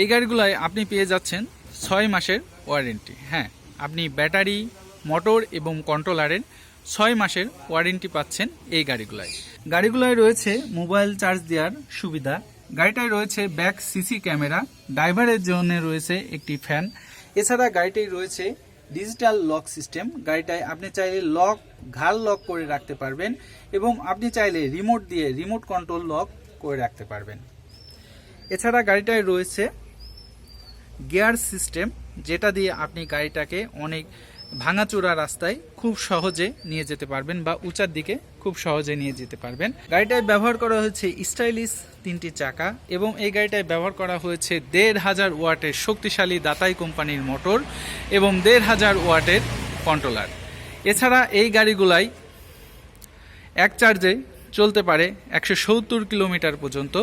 এই গাড়িগুলোয় আপনি পেয়ে যাচ্ছেন ছয় মাসের ওয়ারেন্টি। হ্যাঁ আপনি ব্যাটারি, মোটর এবং কন্ট্রোলারের ছয় মাসের ওয়ারেন্টি পাচ্ছেন এই গাড়িগুলোয়। গাড়িগুলোয় রয়েছে মোবাইল চার্জ দেওয়ার সুবিধা। গাড়িটায় রয়েছে ব্যাক সিসি ক্যামেরা, ড্রাইভারের জন্য রয়েছে একটি ফ্যান। এছাড়া গাড়িটায় রয়েছে ডিজিটাল লক সিস্টেম। গাড়িটায় আপনি চাইলে লক ঘাল লক করে রাখতে পারবেন এবং আপনি চাইলে রিমোট দিয়ে রিমোট কন্ট্রোল লক করে রাখতে পারবেন। এছাড়া গাড়িটায় রয়েছে গিয়ার সিস্টেম, যেটা দিয়ে আপনি গাড়িটাকে অনেক ভাঙাচোরা রাস্তায় খুব সহজে নিয়ে যেতে পারবেন বা উঁচার দিকে খুব সহজে নিয়ে যেতে পারবেন। গাড়িটায় ব্যবহার করা হয়েছে স্টাইলিশ তিনটি চাকা এবং এই গাড়িটায় ব্যবহার করা হয়েছে দেড় হাজার ওয়াটের শক্তিশালী দাতাই কোম্পানির মোটর এবং দেড় হাজার ওয়াটের কন্ট্রোলার। এছাড়া এই গাড়িগুলাই এক চার্জে চলতে পারে একশো সত্তর কিলোমিটার পর্যন্ত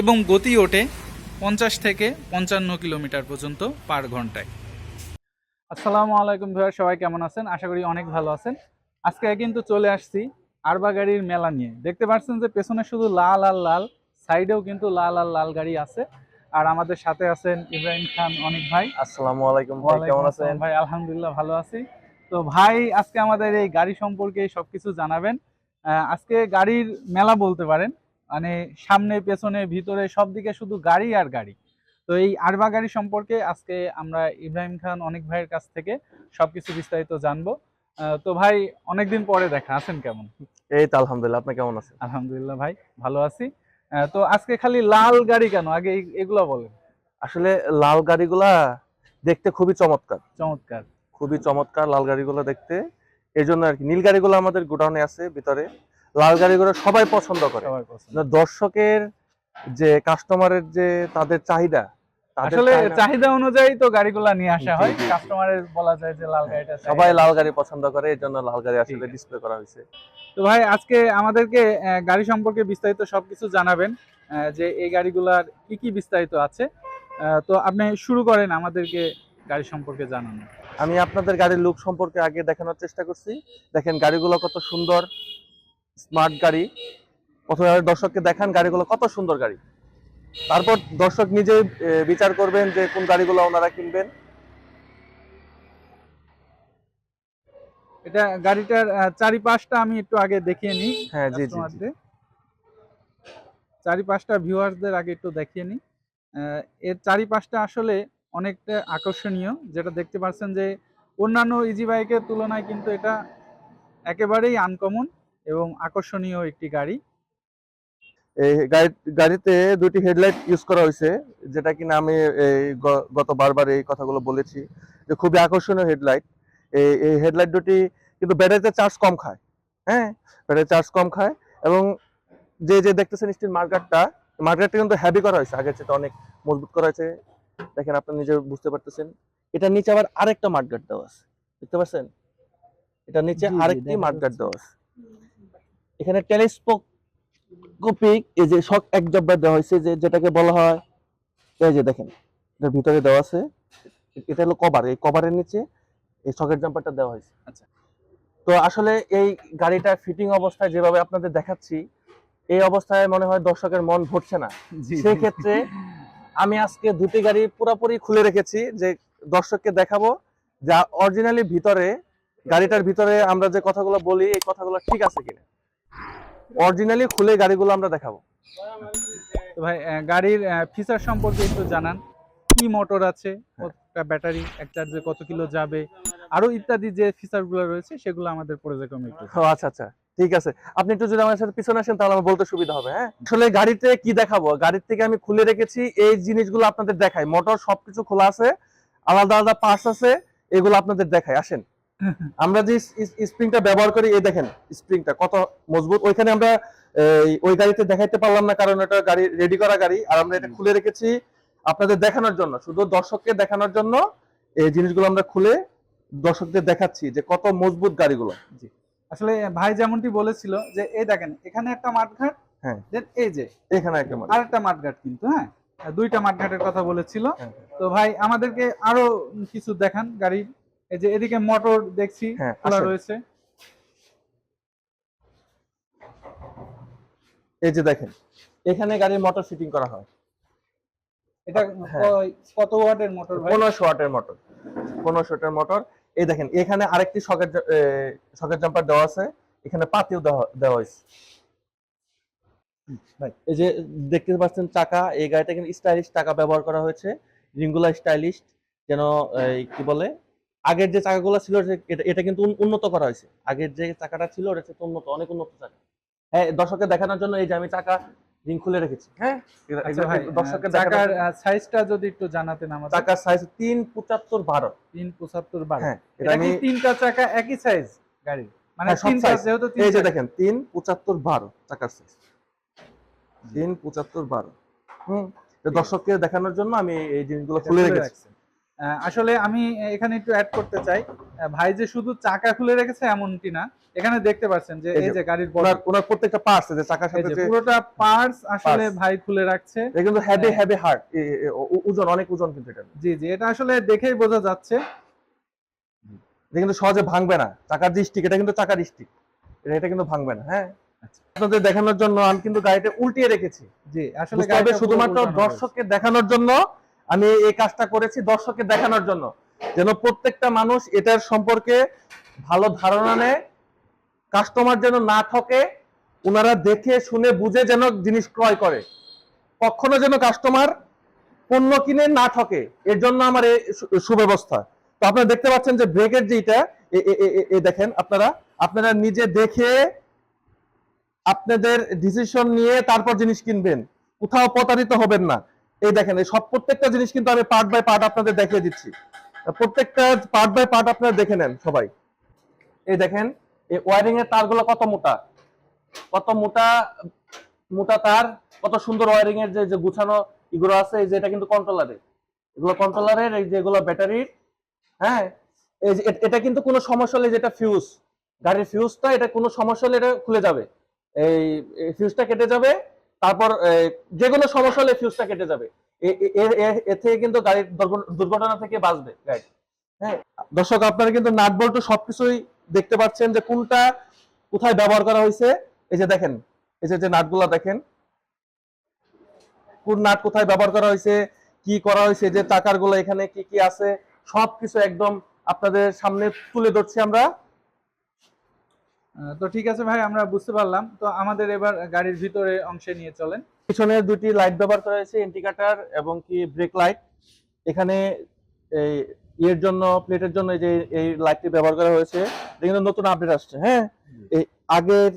এবং গতি ওঠে পঞ্চাশ থেকে পঞ্চান্ন কিলোমিটার পর্যন্ত পার ঘন্টায়। আসসালামু আলাইকুম ভাইয়া সবাই কেমন আছেন? আশা করি অনেক ভালো আছেন। আজকে কিন্তু চলে আসছি আরবা গাড়ির মেলা নিয়ে। দেখতে পাচ্ছেন যে পেছনে শুধু লাল আর লাল সাইডেও কিন্তু লাল আর লাল গাড়ি আছে। আর আমাদের সাথে আছেন ইব্রাহিম খান অনেক ভাই। আসসালামু আলাইকুম ভাই কেমন আছেন? ভাই আলহামদুলিল্লাহ ভালো আছি। তো ভাই আজকে আমাদের এই গাড়ি সম্পর্কে সবকিছু জানাবেন। আহ, আজকে গাড়ির মেলা বলতে পারেন। মানে সামনে পেছনে ভিতরে সব দিকে শুধু গাড়ি আর গাড়ি। তো এই আরবা গাড়ি সম্পর্কে আজকে আমরা ইব্রাহিম খান অনেক ভাইয়ের কাছ থেকে সবকিছু বিস্তারিত জানব। তো ভাই অনেকদিন পরে দেখা আছেন কেমন? এই তো আলহামদুলিল্লাহ আপনি কেমন আছেন? আলহামদুলিল্লাহ ভাই ভালো আছি। তো আজকে খালি লাল গাড়ি কেন? আগে এগুলো বলেন। আসলে লাল গাড়িগুলা দেখতে খুবই চমৎকার। চমৎকার। খুবই চমৎকার লাল গাড়িগুলো দেখতে। এই জন্য আর কি নীল গাড়িগুলো আমাদের গোডাউনে আছে ভিতরে। লাল গাড়িগুলো সবাই পছন্দ করে। দর্শকের যে কাস্টমারের যে তাদের চাহিদা আসলে চাহিদা- অনুযায়ী তো গাড়িগুলা নিয়ে আসা হয়। কাস্টমারের বলা যায় যে লাল গাড়িটা সবাই লাল গাড়ি পছন্দ করে এই জন্য লাল গাড়ি আসলে ডিসপ্লে করা হয়েছে। তো ভাই আজকে আমাদেরকে গাড়ি সম্পর্কে বিস্তারিত সবকিছু জানাবেন যে এই গাড়িগুলার কি কি বিস্তারিত আছে। তো আপনি শুরু করেন আমাদেরকে গাড়ি সম্পর্কে জানানো। আমি আপনাদের গাড়ির লুক সম্পর্কে আগে দেখানোর চেষ্টা করছি। দেখেন গাড়িগুলো কত সুন্দর। স্মার্ট গাড়ি। প্রথমে দর্শককে দেখান গাড়িগুলো কত সুন্দর গাড়ি। তারপর দর্শক নিজে বিচার করবেন যে কোন গাড়িগুলো ওনারা কিনবেন। এটা গাড়িটার চারিপাশটা আমি একটু আগে দেখিয়ে নিই হ্যাঁ জি জি। চারিপাশটা ভিউয়ার্সদের আগে একটু দেখিয়ে নিই। এর চারিপাশটা আসলে অনেকটা আকর্ষণীয়। যেটা দেখতে পাচ্ছেন যে অন্যান্য ইজি বাইকের তুলনায় কিন্তু এটা একেবারেই আনকমন এবং আকর্ষণীয় একটি গাড়ি। এই গাড়ি গাড়িতে দুটি হেডলাইট ইউজ করা হয়েছে যেটা কিনা আমি গত বারবার এই কথাগুলো বলেছি যে খুবই আকর্ষণীয় হেডলাইট। এই এই হেডলাইট দুটি কিন্তু ব্যাটারিতে চার্জ কম খায় হ্যাঁ? ব্যাটারি চার্জ কম খায় এবং যে যে দেখতেছেন স্টিল মার্কেটটা মার্কেটটা কিন্তু হ্যাভি করা হয়েছে আগের চেয়ে অনেক মজবুত করা হয়েছে। দেখেন আপনি নিজে বুঝতে পারতেছেন। এটার নিচে আবার আরেকটা মার্কেট দেওয়া আছে দেখতে পাচ্ছেন? এটার নিচে আরেকটি যাচ্ছে। দেওয়া আছে। এখানে টেলিস্পোক কপিক এই যে শক এক জব্বার দেওয়া হয়েছে যে যেটাকে বলা হয় এই যে দেখেন এটার ভিতরে দেওয়া আছে এটা হলো কভার এই কভারের নিচে এই শকের জাম্পারটা দেওয়া হয়েছে। আচ্ছা। তো আসলে এই গাড়িটা ফিটিং অবস্থায় যেভাবে আপনাদের দেখাচ্ছি এই অবস্থায় মনে হয় দর্শকের মন ভরছে না। সেই ক্ষেত্রে আমি আজকে দুটি গাড়ি পুরোপুরি খুলে রেখেছি যে দর্শককে দেখাবো যা অরিজিনালি ভিতরে গাড়িটার ভিতরে আমরা যে কথাগুলো বলি এই কথাগুলো ঠিক আছে কিনা। অরিজিনালি খুলে গাড়িগুলো আমরা দেখাবো। তো ভাই গাড়ির ফিচার সম্পর্কে একটু জানান। কি মোটর আছে? কতটা ব্যাটারি এক চার্জে কত কিলো যাবে? আরও ইত্যাদি যে ফিচারগুলো রয়েছে সেগুলো আমাদের পর্যায়ক্রমে একটু আচ্ছা আচ্ছা। ঠিক আছে। আপনি একটু যদি আমার সাথে পিছনে আসেন তাহলে আমার বলতে সুবিধা হবে হ্যাঁ? আসলে গাড়িতে কি দেখাবো? গাড়ির থেকে আমি খুলে রেখেছি এই জিনিসগুলো আপনাদের দেখাই। মোটর সবকিছু খোলা আছে আলাদা আলাদা পার্টস আছে এগুলো আপনাদের দেখাই। আসেন। আমরা যে স্প্রিংটা ব্যবহার করি এই দেখেন স্প্রিংটা কত মজবুত। ওইখানে আমরা ওই গাড়িতে দেখাইতে পারলাম না কারণ এটা গাড়ি রেডি করা গাড়ি আর আমরা এটা খুলে রেখেছি আপনাদের দেখানোর জন্য। শুধু দর্শককে দেখানোর জন্য এই জিনিসগুলো আমরা খুলে দর্শকদের দেখাচ্ছি যে কত মজবুত গাড়িগুলো। আসলে ভাই যেমনটি বলেছিল যে এই দেখেন এখানে একটা মাঠঘাট হ্যাঁ। এই যে এখানে একটা আরেকটা মাঠঘাট কিন্তু হ্যাঁ? দুইটা মাঠঘাটের কথা বলেছিল। হ্যাঁ। তো ভাই আমাদেরকে আরও কিছু দেখান গাড়ির। এই যে এদিকে মোটর দেখছি হ্যাঁ, খোলা রয়েছে। এই যে দেখেন এখানে গাড়ির মোটর ফিটিং করা হয়। এটা হ্যাঁ। কত ওয়াটের মোটর ভাই? ওয়াটের মোটর পনেরোশো ওয়াটের মোটর এই দেখেন এখানে আরেকটি সকেট সকেট জাম্পার দেওয়া আছে। এখানে পাতিও দেওয়া দেওয়া হয়েছে। এই যে দেখতে পাচ্ছেন চাকা এই গাড়িটা কিন্তু স্টাইলিশ চাকা ব্যবহার করা হয়েছে। রিঙ্গুলা স্টাইলিশ যেন এই কি বলে? আগের যে চাকাগুলো ছিল এটা- এটা কিন্তু উন্নত করা হয়েছে। আগের যে চাকাটা ছিল হচ্ছে উন্নত অনেক উন্নত চাকা। হ্যাঁ দর্শককে দেখানোর জন্য এই যে আমি চাকা রিং খুলে রেখেছি। হ্যাঁ। এগুলো- ভাই দর্শককে চাকার দেখানোর সাইজটা যদি একটু জানাতেন আমাদের। চাকার সাইজ তিন পঁচাত্তর বারো। তিন পঁচাত্তর বারো। এটা এটা কি তিনটা চাকা একই সাইজ গাড়ির? মানে হ্যাঁ, তিনটা যেহেতু তিন এই যে দেখেন চাকার সাইজ হুম দর্শককে দেখানোর জন্য আমি এই জিনিসগুলো এটা খুলে রেখেছি। আসলে আমি এখানে একটু অ্যাড করতে চাই। ভাই যে শুধু চাকা খুলে রেখেছে এমনটি না এখানে দেখতে পাচ্ছেন যে এই যে গাড়ির ওনার প্রত্যেকটা পার্টস যে চাকার সাথে যে পুরোটা পার্টস আসলে ভাই খুলে রাখছে। এটা কিন্তু হেভি। হেভি হার্ড ওজন অনেক ওজন কিন্তু এটা। জি জি এটা আসলে দেখেই বোঝা যাচ্ছে। এটা কিন্তু সহজে ভাঙবে না। চাকার স্টিক এটা কিন্তু চাকার স্টিক এটা কিন্তু ভাঙবে না হ্যাঁ? আচ্ছা। আপনাদের দেখানোর জন্য আমি কিন্তু গাড়িটা উল্টিয়ে রেখেছি। জি আসলে গাড়িটা শুধুমাত্র দর্শককে দেখানোর জন্য আমি এই কাজটা করেছি দর্শককে দেখানোর জন্য। যেন প্রত্যেকটা মানুষ এটার সম্পর্কে ভালো ধারণা নেয় কাস্টমার যেন না ঠকে ওনারা দেখে, শুনে, বুঝে যেন জিনিস ক্রয় করে। কখনো যেন কাস্টমার পণ্য কিনে না ঠকে, এর জন্য আমার এই সুব্যবস্থা। তো আপনারা দেখতে পাচ্ছেন যে ব্রেকের যেটা দেখেন আপনারা আপনারা নিজে দেখে আপনাদের ডিসিশন নিয়ে তারপর জিনিস কিনবেন। কোথাও প্রতারিত হবেন না। এই দেখেন, এই সব প্রত্যেকটা জিনিস কিন্তু আমি পার্ট বাই পার্ট আপনাদের দেখিয়ে দিচ্ছি। প্রত্যেকটা পার্ট বাই পার্ট আপনারা দেখে নেন সবাই। এই দেখেন, এই ওয়ারিং এর তারগুলো কত মোটা? কত মোটা মোটা তার, কত সুন্দর ওয়ারিং এর যে গুছানো এগুলো আছে, এই যে এটা কিন্তু কন্ট্রোলারের এগুলো কন্ট্রোলারের এই যেগুলো ব্যাটারির হ্যাঁ? এই যে এটা কিন্তু কোনো সমস্যা হলে যেটা ফিউজ গাড়ির ফিউজটা এটা কোনো সমস্যা হলে এটা খুলে যাবে। এই ফিউজটা কেটে যাবে তারপর যে কোনো সমস্যা হলে ফিউজটা কেটে যাবে। এ- থেকে কিন্তু গাড়ির দুর্ঘটনা থেকে বাঁচবে গাড়ি। হ্যাঁ? দর্শক, আপনারা কিন্তু নাট বল্টু সবকিছুই দেখতে পাচ্ছেন যে কোনটা কোথায় ব্যবহার করা হয়েছে। এই যে দেখেন, এই যে নাটগুলা দেখেন, কোন নাট কোথায় ব্যবহার করা হয়েছে, কি করা হয়েছে, যে টাকারগুলো এখানে কি কি আছে, সবকিছু একদম আপনাদের সামনে তুলে ধরছি আমরা। তো ঠিক আছে ভাই, আমরা বুঝতে পারলাম। তো আমাদের এবার গাড়ির ভিতরে অংশে নিয়ে চলেন। পিছনে দুটি লাইট ব্যবহার করা হয়েছে ইন্ডিকেটর এবং কি ব্রেক লাইট এখানে এই ইয়ের জন্য প্লেটের জন্য যে, এই লাইটটি ব্যবহার করা হয়েছে। কিন্তু নতুন আপডেট আসছে হ্যাঁ? এই আগের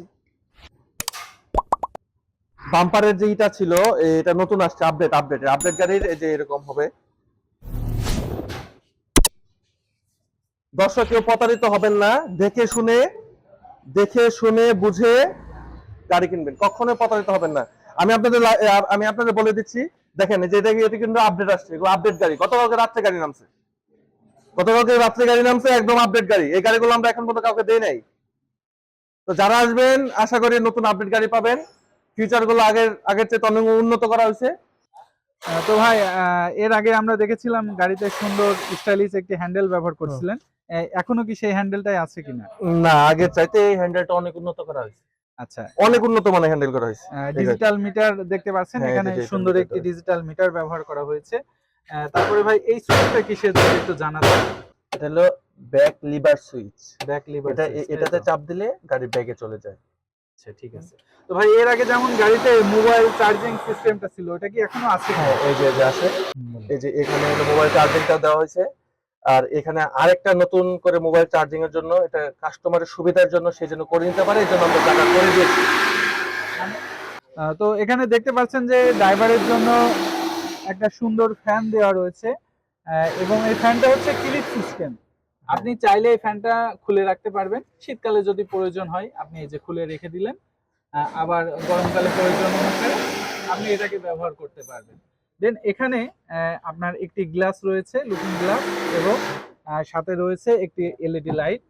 বাম্পারের যে ইটা ছিল, এটা নতুন আসছে আপডেট আপডেট আপডেট গাড়ির যে এরকম হবে। দর্শক, কেউ প্রতারিত হবেন না, দেখে শুনে দেখে, শুনে, বুঝে গাড়ি কিনবেন। কখনোই প্রতারিত হবেন না। আমি আপনাদের আমি আপনাদের বলে দিচ্ছি, দেখেন যে এটা এটা কিন্তু আপডেট আসছে। এগুলো আপডেট গাড়ি। গতকালকে রাত্রে গাড়ি নামছে। গতকালকে রাত্রে গাড়ি নামছে, একদম আপডেট গাড়ি। এই গাড়িগুলো আমরা এখন পর্যন্ত কাউকে দেই নাই। তো যারা আসবেন, আশা করি নতুন আপডেট গাড়ি পাবেন। ফিউচারগুলো আগের আগের চেয়ে অনেক উন্নত করা হয়েছে। তো ভাই এর আগে আমরা দেখেছিলাম গাড়িতে সুন্দর স্টাইলিশ একটি হ্যান্ডেল ব্যবহার করছিলেন। এখনও কি সেই হ্যান্ডেলটাই আছে কিনা? না আগের চাইতে এই হ্যান্ডেলটা অনেক উন্নত করা হয়েছে। আচ্ছা। অনেক উন্নত মানে হ্যান্ডেল করা হয়েছে। ডিজিটাল মিটার দেখতে পাচ্ছেন হ্যাঁ, এখানে সুন্দর একটি ডিজিটাল মিটার ব্যবহার করা হয়েছে। তারপরে ভাই এই সুইচটা কিসের যদি একটু জানাতে এটা হলো back lever switch back lever এটা এটাতে চাপ দিলে গাড়ি ব্যাগে চলে যায়। আচ্ছা ঠিক আছে। তো ভাই এর আগে যেমন গাড়িতে মোবাইল চার্জিং সিস্টেমটা ছিল ওটা কি এখনও আছে? হ্যাঁ এই যে এই যে আছে এই যে এখানে মোবাইল চার্জিংটা দেওয়া হয়েছে। আর এখানে আরেকটা নতুন করে মোবাইল চার্জিং এর জন্য, এটা কাস্টমারের সুবিধার জন্য সেই জন্য করে নিতে পারে, এই জন্য আমরা টাকা করে দিয়েছি। তো এখানে দেখতে পাচ্ছেন যে ড্রাইভারের জন্য একটা সুন্দর ফ্যান দেওয়া রয়েছে। এবং এই ফ্যানটা হচ্ছে ক্লিপ সিস্টেম আপনি চাইলে এই ফ্যানটা খুলে রাখতে পারবেন। শীতকালে যদি প্রয়োজন হয়, আপনি এই যে খুলে রেখে দিলেন। আবার গরমকালে প্রয়োজন অনুসারে আপনি এটাকে ব্যবহার করতে পারবেন। দেন এখানে আপনার একটি গ্লাস রয়েছে লুকিং গ্লাস এবং সাথে রয়েছে একটি এলইডি লাইট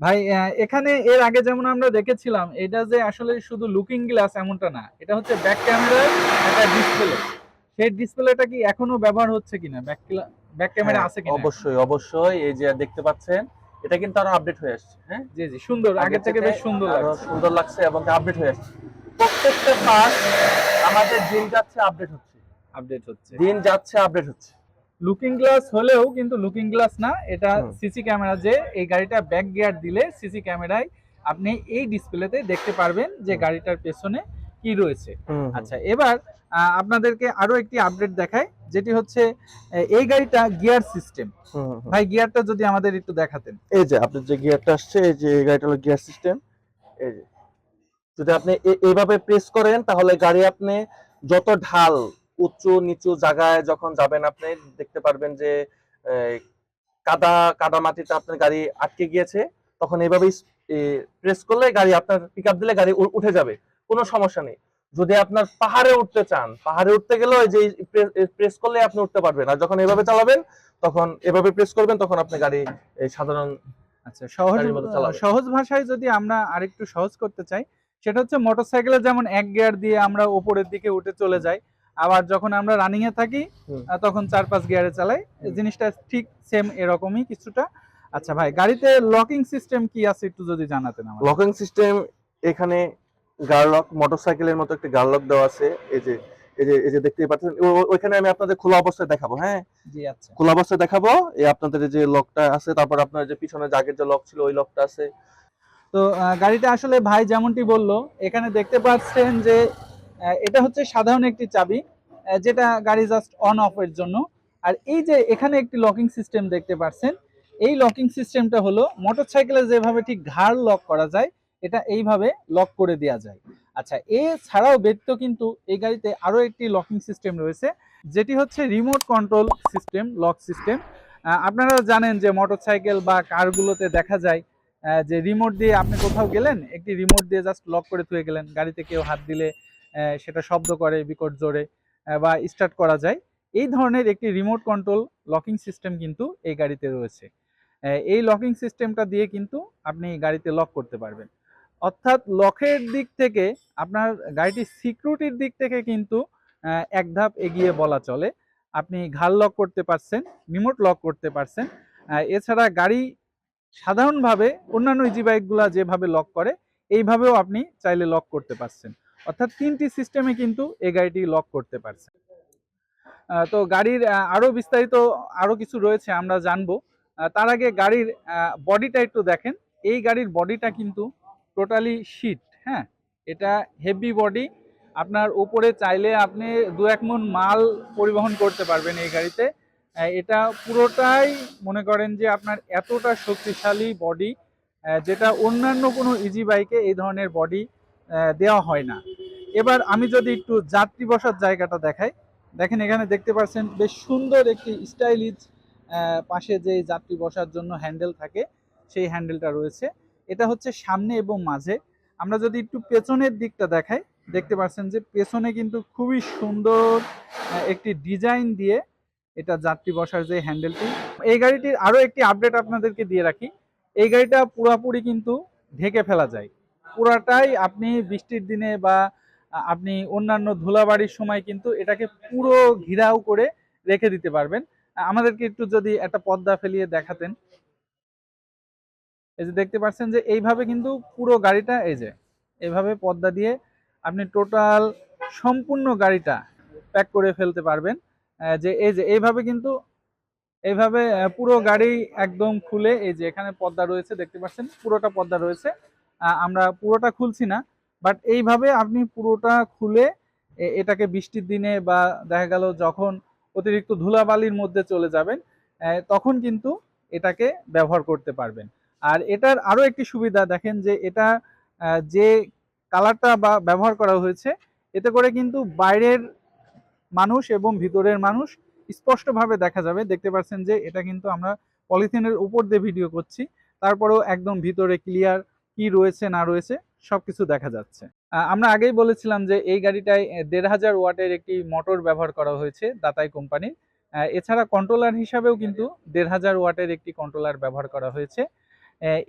ভাই এখানে এর আগে যেমন আমরা দেখেছিলাম এটা যে আসলে শুধু লুকিং গ্লাস এমনটা না এটা হচ্ছে ব্যাক ক্যামেরার একটা ডিসপ্লে সেই ডিসপ্লেটা কি এখনও ব্যবহার হচ্ছে কিনা? ব্যাক ব্যাক ক্যামেরা আছে কিনা? অবশ্যই অবশ্যই এই যে দেখতে পাচ্ছেন এটা কিন্তু আরও আপডেট হয়ে আসছে হ্যাঁ? জি জি সুন্দর আগে থেকে বেশ সুন্দর লাগছে। সুন্দর লাগছে এবং আপডেট হয়ে আসছে। প্রত্যেকটা পার্ট আমাদের দিন যাচ্ছে আপডেট হচ্ছে। আপডেট হচ্ছে। দিন যাচ্ছে আপডেট হচ্ছে। লুকিং গ্লাস হলেও কিন্তু লুকিং গ্লাস না এটা সিসি ক্যামেরা যে এই গাড়িটা ব্যাক গিয়ার দিলে সিসি ক্যামেরায় আপনি এই ডিসপ্লেতে দেখতে পারবেন যে গাড়িটার পেছনে কি রয়েছে। আচ্ছা এবার আপনাদেরকে আরও একটি আপডেট দেখাই যেটি হচ্ছে এই গাড়িটা গিয়ার সিস্টেম। ভাই গিয়ারটা যদি আমাদের একটু দেখাতেন। এই যে আপনার যে গিয়ারটা আসছে এই যে এই গাড়িটা হলো গিয়ার সিস্টেম এই যে যদি আপনি এইভাবে প্রেস করেন তাহলে গাড়ি আপনি যত ঢাল উঁচু নিচু জায়গায় যখন যাবেন আপনি দেখতে পারবেন যে কাদা কাদা মাটিতে আপনার গাড়ি আটকে গিয়েছে তখন এইভাবে প্রেস করলে গাড়ি আপনার পিক দিলে গাড়ি উঠে যাবে কোনো সমস্যা নেই যদি আপনার পাহাড়ে উঠতে চান পাহাড়ে উঠতে গেলেও যে প্রেস করলে আপনি উঠতে পারবেন আর যখন এভাবে চালাবেন তখন এভাবে প্রেস করবেন তখন আপনি গাড়ি সাধারণ আচ্ছা সহজ। সহজ ভাষায় যদি আমরা আরেকটু সহজ করতে চাই সেটা হচ্ছে মোটরসাইকেলে যেমন এক গিয়ার দিয়ে আমরা উপরের দিকে উঠে চলে যাই আবার যখন আমরা রানিং এ থাকি তখন চার পাঁচ গিয়ারে চালাই জিনিসটা ঠিক সেম এরকমই কিছুটা। আচ্ছা ভাই গাড়িতে লকিং সিস্টেম কি আছে একটু যদি জানাতেন আমাদের লকিং সিস্টেম এখানে গার্লক মোটরসাইকেলের মতো একটা গার্লক দেওয়া আছে। এই যে এই যে এই যে দেখতেই পাচ্ছেন। ওইখানে আমি আপনাদের খোলা অবস্থায় দেখাবো হ্যাঁ? জি আচ্ছা। খোলা অবস্থায় দেখাবো। এই আপনাদের যে লকটা আছে তারপর আপনার যে পিছনে জাগের যে লক ছিল ওই লকটা আছে। তো গাড়িটা আসলে ভাই যেমনটি বলল এখানে দেখতে পাচ্ছেন যে এটা হচ্ছে সাধারণ একটি চাবি যেটা গাড়ি জাস্ট অন অফ এর জন্য। আর এই যে এখানে একটি লকিং সিস্টেম দেখতে পাচ্ছেন, এই লকিং সিস্টেমটা হলো মোটরসাইকেলে যেভাবে ঠিক ঘাড় লক করা যায়, এটা এইভাবে লক করে দেওয়া যায়। আচ্ছা এছাড়াও ব্যতীত কিন্তু এই গাড়িতে আরও একটি লকিং সিস্টেম রয়েছে, যেটি হচ্ছে remote control system lock system আপনারা জানেন যে মোটরসাইকেল বা কারগুলোতে দেখা যায় যে রিমোট দিয়ে আপনি কোথাও গেলেন, একটি রিমোট দিয়ে জাস্ট লক করে থুয়ে গেলেন, গাড়িতে কেউ হাত দিলে সেটা শব্দ করে, বিকট জোরে বা স্টার্ট করা যায়। এই ধরনের একটি রিমোট কন্ট্রোল লকিং সিস্টেম কিন্তু এই গাড়িতে রয়েছে। এই লকিং সিস্টেমটা দিয়ে কিন্তু আপনি গাড়িতে লক করতে পারবেন। অর্থাৎ লকের দিক থেকে আপনার গাড়িটির সিকিউরিটির দিক থেকে কিন্তু এক ধাপ এগিয়ে বলা চলে। আপনি ঘাল লক করতে পারছেন রিমোট লক করতে পারছেন। এছাড়া গাড়ি সাধারণভাবে অন্যান্য ইজি বাইকগুলা যেভাবে লক করে, এইভাবেও আপনি চাইলে লক করতে পারছেন। অর্থাৎ তিনটি সিস্টেমে কিন্তু এই গাড়িটি লক করতে পারছে। তো গাড়ির আরও বিস্তারিত আরও কিছু রয়েছে আমরা জানব। তার আগে গাড়ির বডিটা একটু দেখেন। এই গাড়ির বডিটা কিন্তু টোটালি শীট হ্যাঁ? এটা হেভি বডি আপনার উপরে চাইলে আপনি দু এক মন মাল পরিবহন করতে পারবেন এই গাড়িতে। এটা পুরোটাই মনে করেন যে আপনার এতটা শক্তিশালী বডি যেটা অন্যান্য কোনো ইজি বাইকে এই ধরনের বডি দেওয়া হয় না। এবার আমি যদি একটু যাত্রী বসার জায়গাটা দেখাই, দেখেন এখানে দেখতে পাচ্ছেন বেশ সুন্দর একটি স্টাইলিশ পাশে যে যাত্রী বসার জন্য হ্যান্ডেল থাকে, সেই হ্যান্ডেলটা রয়েছে। এটা হচ্ছে সামনে এবং মাঝে। আমরা যদি একটু পেছনের দিকটা দেখাই, দেখতে পাচ্ছেন যে পেছনে কিন্তু খুবই সুন্দর একটি ডিজাইন দিয়ে এটা যাত্রী বসার যে হ্যান্ডেলটি। এই গাড়িটির আরও একটি আপডেট আপনাদেরকে দিয়ে রাখি। এই গাড়িটা পুরোপুরি কিন্তু ঢেকে ফেলা যায়। পুরাটাই আপনি বৃষ্টির দিনে বা আপনি অন্যান্য ধুলাবাড়ির সময় কিন্তু এটাকে পুরো ঘিরাও করে রেখে দিতে পারবেন। আমাদেরকে একটু যদি একটা পর্দা ফেলিয়ে দেখাতেন। এই যে দেখতে পাচ্ছেন যে এইভাবে কিন্তু পুরো গাড়িটা, এই যে এইভাবে পর্দা দিয়ে আপনি টোটাল সম্পূর্ণ গাড়িটা প্যাক করে ফেলতে পারবেন। যে এই যে এইভাবে কিন্তু, এইভাবে পুরো গাড়ি একদম খুলে এই যে এখানে পর্দা রয়েছে, দেখতে পাচ্ছেন পুরোটা পর্দা রয়েছে। আমরা পুরোটা খুলছি না বাট এইভাবে আপনি পুরোটা খুলে এটাকে বৃষ্টির দিনে বা দেখা গেল যখন অতিরিক্ত ধুলাবালির মধ্যে চলে যাবেন তখন কিন্তু এটাকে ব্যবহার করতে পারবেন। আর এটার আরও একটি সুবিধা দেখেন যে এটা যে কালারটা বা ব্যবহার করা হয়েছে, এতে করে কিন্তু বাইরের মানুষ এবং ভিতরের মানুষ স্পষ্টভাবে দেখা যাবে। দেখতে পাচ্ছেন যে এটা কিন্তু আমরা পলিথিনের উপর দিয়ে ভিডিও করছি, তারপরেও একদম ভিতরে ক্লিয়ার কি রয়েছে না রয়েছে সবকিছু দেখা যাচ্ছে। আমরা আগেই বলেছিলাম যে এই গাড়িটায় দেড় হাজার ওয়াটের একটি মোটর ব্যবহার করা হয়েছে দাতাই কোম্পানির। আহ, এছাড়া কন্ট্রোলার হিসাবেও কিন্তু দেড় হাজার ওয়াটের একটি কন্ট্রোলার ব্যবহার করা হয়েছে।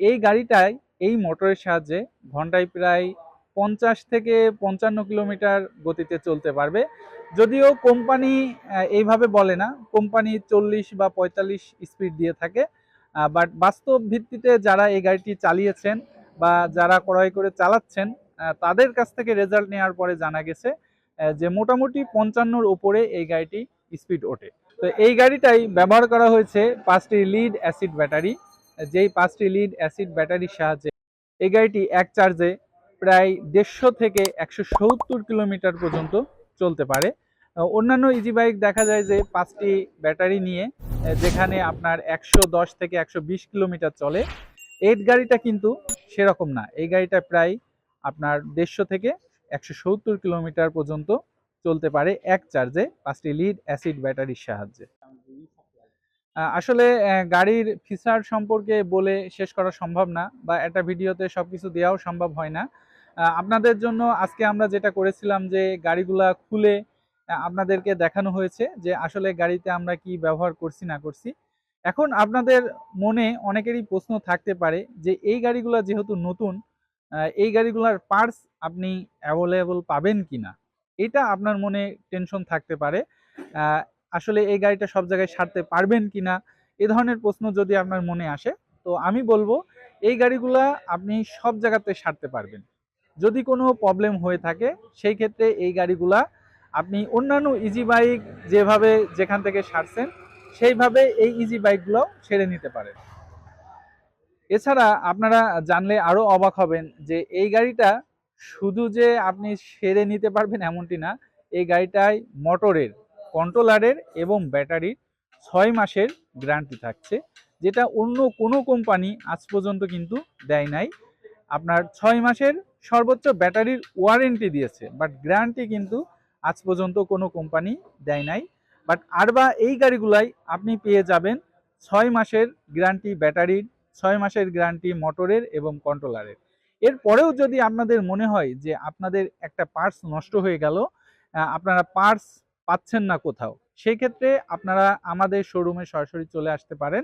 এই গাড়িটায় এই মোটরের সাহায্যে ঘন্টায় প্রায় পঞ্চাশ থেকে পঞ্চান্ন কিলোমিটার গতিতে চলতে পারবে। যদিও কোম্পানি এইভাবে বলে না কোম্পানি চল্লিশ বা পঁয়তাল্লিশ স্পিড দিয়ে থাকে। বাট বাস্তব ভিত্তিতে যারা এই গাড়িটি চালিয়েছেন বা যারা ক্রয় করে চালাচ্ছেন তাদের কাছ থেকে রেজাল্ট নেওয়ার পরে জানা গেছে যে মোটামুটি পঞ্চান্নর ওপরে এই গাড়িটি স্পিড ওঠে। তো এই গাড়িটাই ব্যবহার করা হয়েছে পাঁচটি লিড অ্যাসিড ব্যাটারি যেই পাঁচটি লিড অ্যাসিড ব্যাটারির সাহায্যে। এই গাড়িটি এক চার্জে প্রায় দেড়শো থেকে একশো সত্তর কিলোমিটার পর্যন্ত চলতে পারে। অন্যান্য ইজি বাইক দেখা যায় যে পাঁচটি ব্যাটারি নিয়ে যেখানে আপনার একশো দশ থেকে একশো বিশ কিলোমিটার চলে। এই গাড়িটা কিন্তু সেরকম না। এই গাড়িটা প্রায় আপনার দেড়শো থেকে একশো সত্তর কিলোমিটার পর্যন্ত চলতে পারে এক চার্জে, পাঁচটি লিড অ্যাসিড ব্যাটারির সাহায্যে। আসলে গাড়ির ফিচার সম্পর্কে বলে শেষ করা সম্ভব না বা একটা ভিডিওতে সব কিছু দেওয়াও সম্ভব হয় না। আপনাদের জন্য আজকে আমরা যেটা করেছিলাম যে, গাড়িগুলা খুলে আপনাদেরকে দেখানো হয়েছে যে, আসলে গাড়িতে আমরা কি ব্যবহার করছি, না করছি। এখন আপনাদের মনে অনেকেরই প্রশ্ন থাকতে পারে যে এই গাড়িগুলো যেহেতু নতুন এই গাড়িগুলোর পার্টস আপনি অ্যাভেলেবল পাবেন কি না এটা আপনার মনে টেনশন থাকতে পারে। আসলে এই গাড়িটা সব জায়গায় সারতে পারবেন কি না এ ধরনের প্রশ্ন যদি আপনার মনে আসে, তো আমি বলব এই গাড়িগুলা আপনি সব জায়গাতে সারতে পারবেন। যদি কোনো প্রবলেম হয়ে থাকে, সেই ক্ষেত্রে এই গাড়িগুলা আপনি অন্যান্য ইজি বাইক যেভাবে যেখান থেকে সারছেন সেইভাবে এই ইজি বাইকগুলো সেরে নিতে পারেন এছাড়া আপনারা জানলে আরও অবাক হবেন যে এই গাড়িটা শুধু যে আপনি সেরে নিতে পারবেন এমনটি না, এই গাড়িটায় মোটরের কন্ট্রোলারের এবং ব্যাটারির ছয় মাসের গ্যারান্টি থাকছে, যেটা অন্য কোনো কোম্পানি আজ পর্যন্ত কিন্তু দেয় নাই। আপনার ছয় মাসের সর্বোচ্চ ব্যাটারির ওয়ারেন্টি দিয়েছে বাট গ্যারান্টি কিন্তু আজ পর্যন্ত কোনো কোম্পানি দেয় নাই। বাট আরবা এই গাড়িগুলাই আপনি পেয়ে যাবেন ছয় মাসের গ্যারান্টি ব্যাটারির, ছয় মাসের গ্যারান্টি মোটরের এবং কন্ট্রোলারের। এরপরেও যদি আপনাদের মনে হয় যে আপনাদের একটা পার্টস নষ্ট হয়ে গেল আপনারা পার্টস পাচ্ছেন না কোথাও সেই ক্ষেত্রে আপনারা আমাদের শোরুমে সরাসরি চলে আসতে পারেন।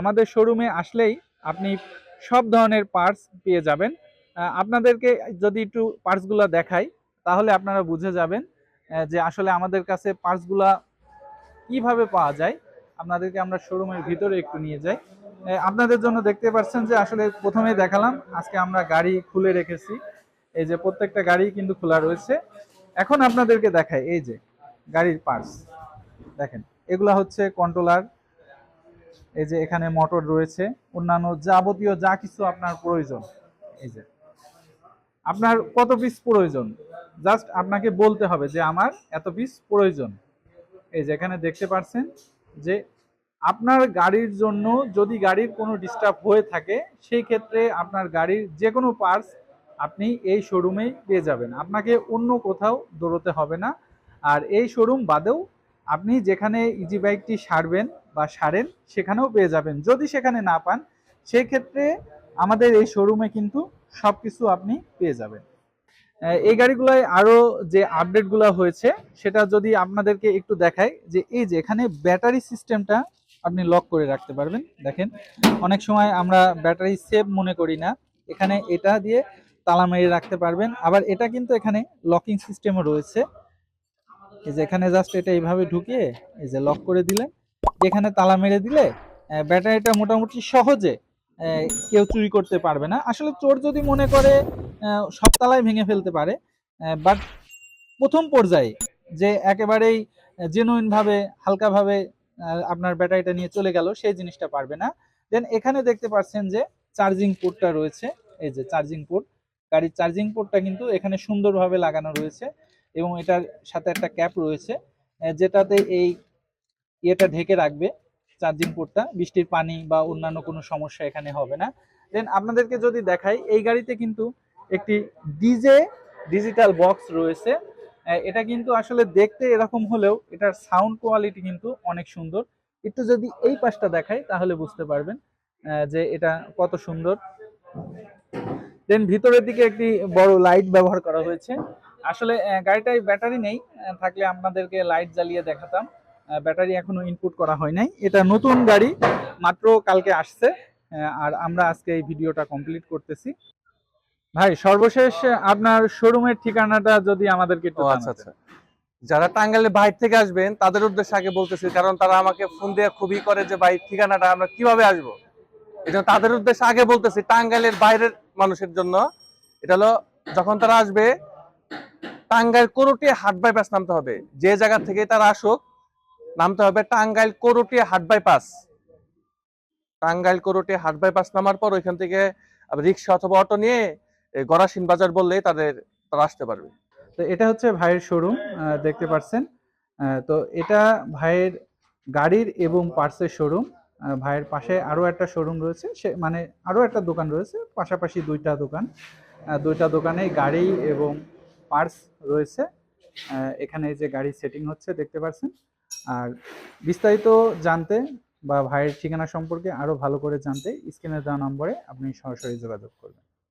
আমাদের শোরুমে আসলেই আপনি সব ধরনের পার্টস পেয়ে যাবেন। আপনাদেরকে যদি একটু পার্টসগুলো দেখাই, তাহলে আপনারা বুঝে যাবেন যে আসলে আমাদের কাছে পার্টসগুলা কীভাবে পাওয়া যায়? আপনাদেরকে আমরা শোরুমের ভিতরে একটু নিয়ে যাই। আপনাদের জন্য দেখতে পাচ্ছেন যে আসলে প্রথমেই দেখালাম, আজকে আমরা গাড়ি খুলে রেখেছি। এই যে প্রত্যেকটা গাড়ি কিন্তু খোলা রয়েছে। এখন আপনাদেরকে দেখায় এই যে গাড়ির পার্টস দেখেন, এগুলা হচ্ছে কন্ট্রোলার এই যে এখানে মোটর রয়েছে, অন্যান্য যাবতীয় যা কিছু আপনার প্রয়োজন। এই যে, আপনার কত পিস প্রয়োজন? জাস্ট আপনাকে বলতে হবে যে আমার এত পিস প্রয়োজন। এই যে এখানে দেখতে পাচ্ছেন যে আপনার গাড়ির জন্য যদি গাড়ির কোনো ডিস্টার্ব হয়ে থাকে, সেই ক্ষেত্রে আপনার গাড়ির যে কোনো পার্টস আপনি এই শোরুমেই পেয়ে যাবেন। আপনাকে অন্য কোথাও দৌড়তে হবে না। আর এই শোরুম বাদেও আপনি যেখানে ইজি বাইকটি সারবেন বা সারেন, সেখানেও পেয়ে যাবেন। যদি সেখানে না পান, সেই ক্ষেত্রে আমাদের এই শোরুমে কিন্তু সব কিছু আপনি পেয়ে যাবেন। এই গাড়িগুলোয় আরও যে আপডেটগুলো হয়েছে, সেটা যদি আপনাদেরকে একটু দেখাই যে এই যে এখানে ব্যাটারি সিস্টেমটা আপনি লক করে রাখতে পারবেন। দেখেন, অনেক সময় আমরা ব্যাটারি সেভ মনে করি না। এখানে এটা দিয়ে তালা মেরে রাখতে পারবেন। আবার এটা কিন্তু এখানে লকিং সিস্টেমও রয়েছে। এই যে এখানে জাস্ট এটা এইভাবে ঢুকিয়ে এই যে লক করে দিলে এখানে তালা মেরে দিলে ব্যাটারিটা মোটামুটি সহজে কেউ চুরি করতে পারবে না। আসলে চোর যদি মনে করে সব তালাই ভেঙে ফেলতে পারে বাট প্রথম পর্যায়ে যে একেবারেই জেনুইন ভাবে, হালকাভাবে আপনার ব্যাটারিটা নিয়ে চলে গেল, সেই জিনিসটা পারবে না। দেন এখানে দেখতে পাচ্ছেন যে চার্জিং পোর্টটা রয়েছে। এই যে চার্জিং পোর্ট গাড়ির চার্জিং পোর্টটা কিন্তু এখানে সুন্দরভাবে লাগানো রয়েছে এবং এটার সাথে একটা ক্যাপ রয়েছে যেটাতে এই ইয়েটা ঢেকে রাখবে। চার্জিং পোর্টটা বৃষ্টির পানি বা অন্যান্য কোনো সমস্যা এখানে হবে না। দেন আপনাদেরকে যদি দেখাই, এই গাড়িতে কিন্তু একটি ডিজে ডিজিটাল বক্স রয়েছে। এটা কিন্তু আসলে দেখতে এরকম হলেও এটার সাউন্ড কোয়ালিটি কিন্তু অনেক সুন্দর। একটু যদি এই পাশটা দেখাই, তাহলে বুঝতে পারবেন যে এটা কত সুন্দর। দেন ভিতরের দিকে একটি বড় লাইট ব্যবহার করা হয়েছে। আসলে গাড়িটায় ব্যাটারি নেই থাকলে আপনাদেরকে লাইট জ্বালিয়ে দেখাতাম। ব্যাটারি এখনও ইনপুট করা হয় নাই। এটা নতুন গাড়ি মাত্র কালকে আসছে আর আমরা আজকে এই ভিডিওটা কমপ্লিট করতেছি। ভাই সর্বশেষ আপনার শোরুমের ঠিকানাটা যদি আমাদেরকে একটু আচ্ছা আচ্ছা। যারা টাঙ্গাইলের বাইরে থেকে আসবেন তাদের উদ্দেশ্যে আগে বলতেছি কারণ তারা আমাকে ফোন দিয়ে খুবই করে যে ভাই ঠিকানাটা আমরা কীভাবে আসব? এই জন্য তাদের উদ্দেশ্যে আগে বলতেছি টাঙ্গাইলের বাইরের মানুষের জন্য। এটা হলো যখন তারা আসবে টাঙ্গাইল কোরটিয়া হাট বাইপাস নামতে হবে। যে জায়গা থেকে তারা আসুক নামতে হবে টাঙ্গাইল কোরটিয়া হাট বাইপাস। টাঙ্গাইল কোরটিয়া হাট বাইপাস নামার পর ওইখান থেকে রিক্সা অথবা অটো নিয়ে এই গড়াসিন বাজার বললেই তাদের, তারা আসতে পারবে। তো এটা হচ্ছে ভাইয়ের শোরুম দেখতে পাচ্ছেন তো এটা ভাইয়ের গাড়ির এবং পার্সের শোরুম। ভাইয়ের পাশে আরও একটা শোরুম রয়েছে, সে মানে আরও একটা দোকান রয়েছে, পাশাপাশি দুইটা দোকান। দুইটা দোকানে গাড়ি এবং পার্স রয়েছে। এখানে যে গাড়ি সেটিং হচ্ছে, দেখতে পাচ্ছেন আর বিস্তারিত জানতে বা ভাইয়ের ঠিকানা সম্পর্কে আরও ভালো করে জানতে স্ক্রিনে দেওয়া নম্বরে আপনি সরাসরি যোগাযোগ করবেন।